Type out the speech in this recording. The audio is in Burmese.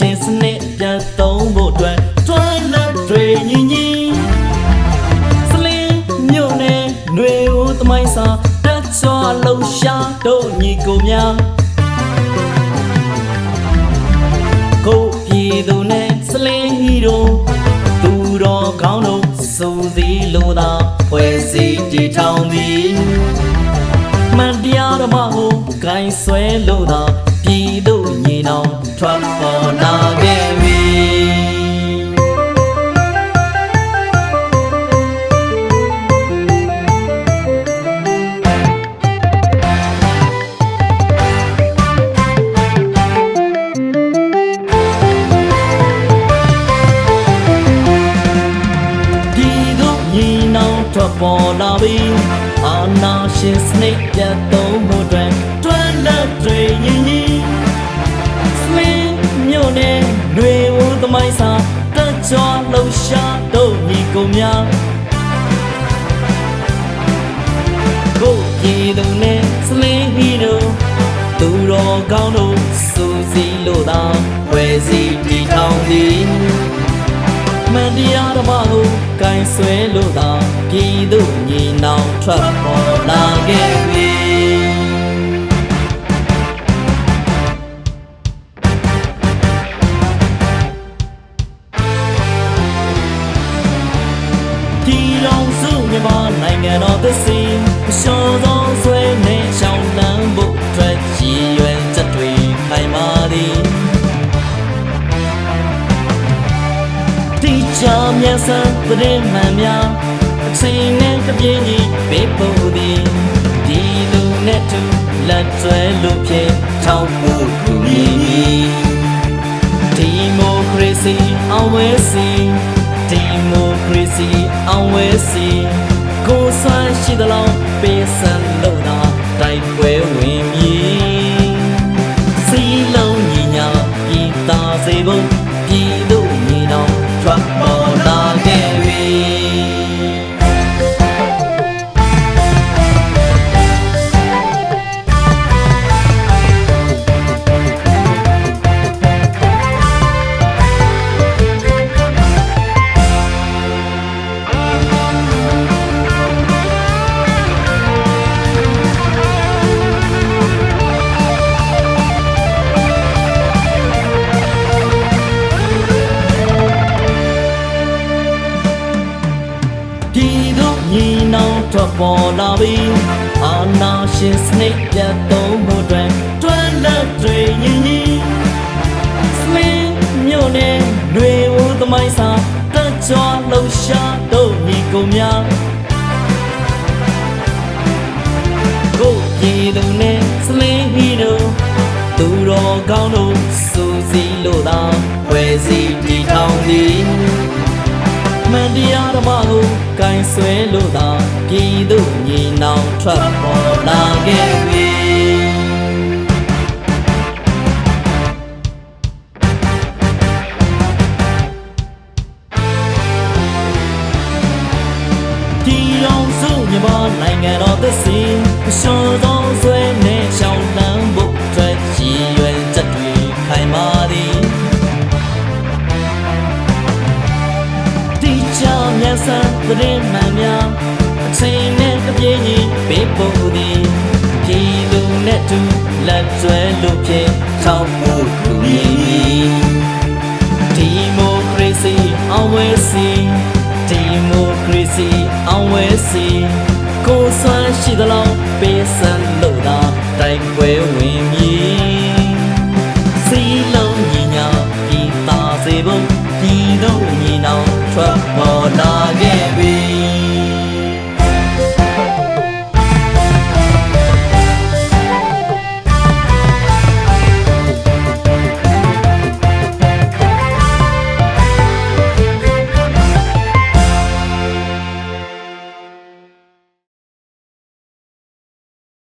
ရှင်စနစ်ပြန်သုံးဖို့အတွက်တွန်းလာတွေညီညီစလင်းမြို့နယ်ຫນွေဦးသမိုင်းစာတက်ချောလှူရှာတို့ညီကိုများကိုပြည်သူနဲ့စလင်းဟီရိုသူတော်ကောင်းတို့စုံစည်းလို့သာဖွဲ့စည်းတည်ထောင်သည်မန်တရားဓမ္မကိုဂိုင်းဆွဲလို့သာပြည်သူညီနောင်ထွက်ပေါ်လာ ပေါ်လာပြီအာနာရှင်စနစ်ပြတ်သုံးမှုတွေတွန်းလက်တွေညီညီစလင်းမြို့နယ်တွေဝသမိုင်းစာတကြွလှရှားတို့ညီကိုများကိုပြည်သူနဲ့စလင်းဟီတို့သူတော်ကောင်းတို့စူစီလို့သာဝယ်စီတီထောင်သည်မန်တရားဓမ္မကိုဂိုင်းဆွဲလို့သာပြည်သူညီနောင် ထွက်ပေါ်လာခဲ့ပြီဒီလောင်စုမြန်မာနိုင်ငံတော်သစ်စီအလျှော်သောဆွဲနဲ့ရှောင်းလန်းဖို့အတွက်ရည်ရွယ်ချက်တွေခိုင်မာသည်တိကျမြန်ဆန်တဲ့မှန်များ အချိန်နဲ့တပြေးညီပေးဖို့သည်ဒီလူနဲ့တူလက်ကျွဲလို့ဖြစ်ထောက်ဖို့ကူညီမည်ဒီမိုကရေစီအောင်ဝဲစီဒီမိုကရေစီအောင်ဝဲစီကိုယ်ဆွမ်းရှိသလောက်ပေးစံလို့သာတိုက်ပွဲဝင်မ ပေါ်လာပြီအာနာရှင်စနစ်ပြတ်သုံးမှုတွေတွန်းလက်တွေညီညီစလင်းမြို့နယ်တွေဝသမိုင်းစာတကြွလှရှားတို့ညီကိုများကိုပြည်သူနဲ့စလင်းဟီတို့သူတော်ကောင်းတို့စူစီလို့သာဝယ်စီတီထောင်သည်မန် တရားဓမ္မကိုဂိုင်းဆွဲလို့သာပြည်သူညီနောင်ထွက်ပေါ်လာခဲ့ပြီဒီအောင်စုမြန်မာနိုင်ငံတော်သစ်စီအလျှော်သောဆွဲနဲ့ရှောင်း မြန်ဆန်တဲ့မှန်များအချိန်နဲ့တပြေးညီပေးဖို့သည်ပြည်သူနဲ့တူလက်ကျွဲလို့ဖြစ်ထောက်ဖို့ကူညီဒီမိုကရေစီအောင်ဝဲစီဒီမိုကရေစီအောင်ဝဲစီကိုယ်ဆွမ်းရှိသလောက်ပေးစံလို့သာတိုက်ပွဲဝင်